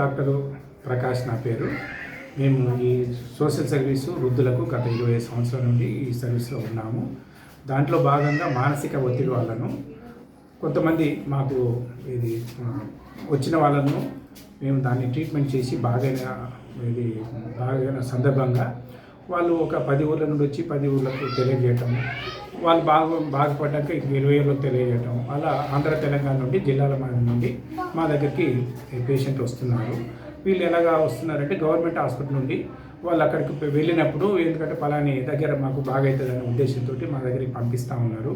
Doctor Prakash నా పేరు. మేము ఈ సోషల్ సర్వీసు వృద్ధులకు గత ఇరవై సంవత్సరాల నుండి ఈ సర్వీస్లో ఉన్నాము. దాంట్లో భాగంగా మానసిక ఒత్తిడి వాళ్ళను కొంతమంది మాకు ఇది వచ్చిన వాళ్ళను మేము దాన్ని ట్రీట్మెంట్ చేసి బాగైన ఇది బాగైన సందర్భంగా వాళ్ళు ఒక పది ఊర్ల నుండి వచ్చి పది ఊర్లకు తెలియజేయటం వాళ్ళు బాగా బాగుపడ్డాక ఇంక ఇరవై తెలియజేయటం. అలా ఆంధ్ర తెలంగాణ నుండి జిల్లాల నుండి మా దగ్గరికి పేషెంట్ వస్తున్నారు. వీళ్ళు ఎలాగా వస్తున్నారంటే గవర్నమెంట్ హాస్పిటల్ నుండి వాళ్ళు అక్కడికి వెళ్ళినప్పుడు ఎందుకంటే పలాని దగ్గర మాకు బాగా అవుతుందనే ఉద్దేశంతో మా దగ్గరికి పంపిస్తూ ఉన్నారు.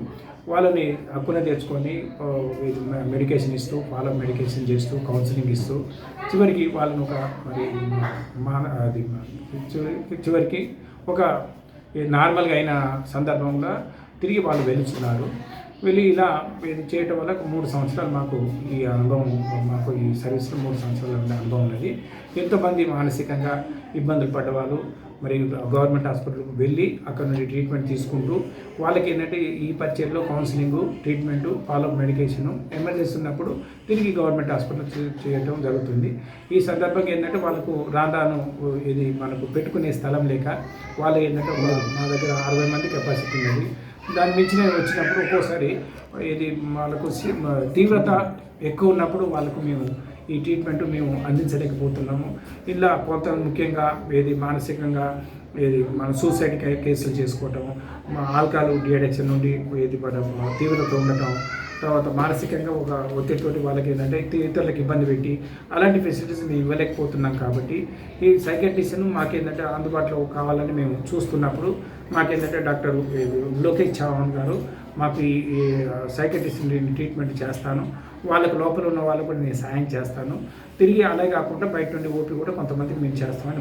వాళ్ళని హక్కున తెచ్చుకొని ఇది మెడికేషన్ ఇస్తూ ఫాలో మెడికేషన్ చేస్తూ కౌన్సిలింగ్ ఇస్తూ చివరికి వాళ్ళని ఒక మరి మాన అది చివరికి ఒక నార్మల్గా అయిన సందర్భంగా తిరిగి వాళ్ళు వెలుస్తున్నారు వెళ్ళి ఇలా చేయటం వల్ల ఒక మూడు సంవత్సరాలు మాకు ఈ అనుభవం మాకు ఈ సర్వీస్లో మూడు సంవత్సరాలు అనుభవం ఉన్నది. ఎంతోమంది మానసికంగా ఇబ్బందులు పడ్డవాళ్ళు మరి గవర్నమెంట్ హాస్పిటల్కి వెళ్ళి అక్కడ నుండి ట్రీట్మెంట్ తీసుకుంటూ వాళ్ళకి ఏంటంటే ఈ పరిచయంలో counselling treatment follow up medication emergency ఉన్నప్పుడు తిరిగి గవర్నమెంట్ హాస్పిటల్ చేయడం చేయటం జరుగుతుంది. ఈ సందర్భంగా ఏంటంటే వాళ్ళకు రాను ఇది మనకు పెట్టుకునే స్థలం లేక వాళ్ళు ఏంటంటే మా దగ్గర అరవై మంది కెపాసిటీ ఉన్నది. దాని మించిన వచ్చినప్పుడు ఒక్కోసారి ఇది వాళ్ళకు తీవ్రత ఎక్కువ ఉన్నప్పుడు వాళ్ళకు మేము ఈ ట్రీట్మెంట్ మేము అందించలేకపోతున్నాము. ఇలా కొంత ముఖ్యంగా ఏది మానసికంగా ఏది మన సూసైడ్ కేసులు చేసుకోవటం మా ఆల్కహాల్ డిఅడిక్షన్ నుండి ఏది పడటం తీవ్రత ఉండటం తర్వాత మానసికంగా ఒక ఒత్తిడితోటి వాళ్ళకి ఏంటంటే ఇతరులకు ఇబ్బంది పెట్టి అలాంటి ఫెసిలిటీస్ మేము ఇవ్వలేకపోతున్నాం కాబట్టి ఈ సైకాట్రిస్ట్ను మాకేంటంటే అందుబాటులో కావాలని మేము చూస్తున్నప్పుడు మాకేంటంటే డాక్టర్ లోకేష్ చౌహాన్ గారు మాకు ఈ సైకాట్రిస్ట్ ట్రీట్మెంట్ చేస్తాను. వాళ్ళకు లోపల ఉన్న వాళ్ళకు కూడా నేను సాయం చేస్తాను. తిరిగి అలాగే కాకుండా బయట నుండి ఓపీ కూడా కొంతమందికి మేము చేస్తామని